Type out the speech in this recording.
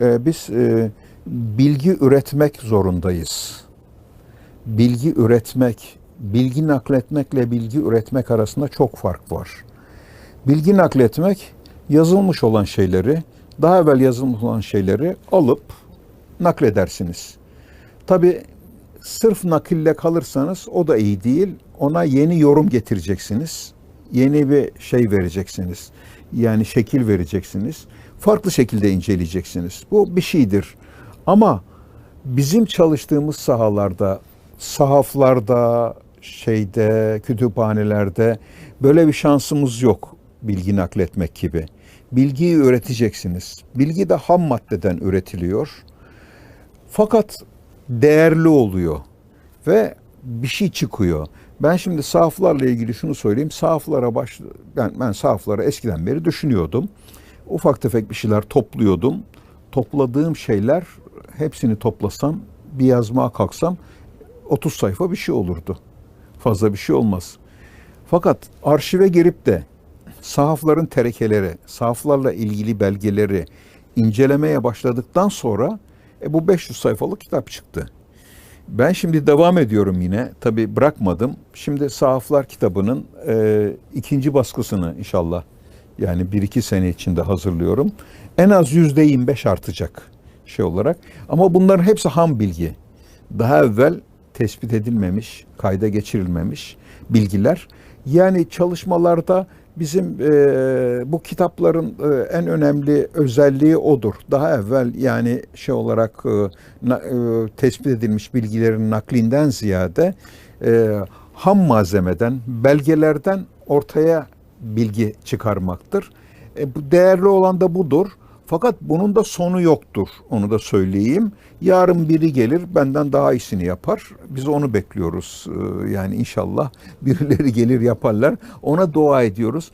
e, biz e, bilgi üretmek zorundayız. Bilgi üretmek, bilgi nakletmekle bilgi üretmek arasında çok fark var. Bilgi nakletmek yazılmış olan şeyleri, daha evvel yazılmış olan şeyleri alıp nakledersiniz. Tabi sırf nakille kalırsanız o da iyi değil. Ona yeni yorum getireceksiniz. Yeni bir şey vereceksiniz. Yani şekil vereceksiniz. Farklı şekilde inceleyeceksiniz. Bu bir şeydir. Ama bizim çalıştığımız sahalarda, sahaflarda, şeyde, kütüphanelerde böyle bir şansımız yok bilgi nakletmek gibi. Bilgiyi üreteceksiniz. Bilgi de ham maddeden üretiliyor. Fakat değerli oluyor ve bir şey çıkıyor. Ben şimdi sahaflarla ilgili şunu söyleyeyim. Sahaflara baş ben ben sahaflara eskiden beri düşünüyordum. Ufak tefek bir şeyler topluyordum. Topladığım şeyler hepsini toplasam, bir yazmaya kalksam 30 sayfa bir şey olurdu. Fazla bir şey olmaz. Fakat arşive girip de sahafların terekeleri, sahaflarla ilgili belgeleri incelemeye başladıktan sonra e, bu 500 sayfalık kitap çıktı. Ben şimdi devam ediyorum yine. Tabi bırakmadım. Şimdi Sahaflar kitabının e, ikinci baskısını inşallah yani bir iki sene içinde hazırlıyorum. En az yüzde 25 artacak şey olarak. Ama bunların hepsi ham bilgi. Daha evvel tespit edilmemiş, kayda geçirilmemiş bilgiler. Yani çalışmalarda bizim e, bu kitapların e, en önemli özelliği odur. Daha evvel yani şey olarak e, na, e, tespit edilmiş bilgilerin naklinden ziyade e, ham malzemeden, belgelerden ortaya bilgi çıkarmaktır. E, bu değerli olan da budur. Fakat bunun da sonu yoktur. Onu da söyleyeyim. Yarın biri gelir benden daha iyisini yapar. Biz onu bekliyoruz. Ee, Yani inşallah birileri gelir yaparlar. Ona dua ediyoruz.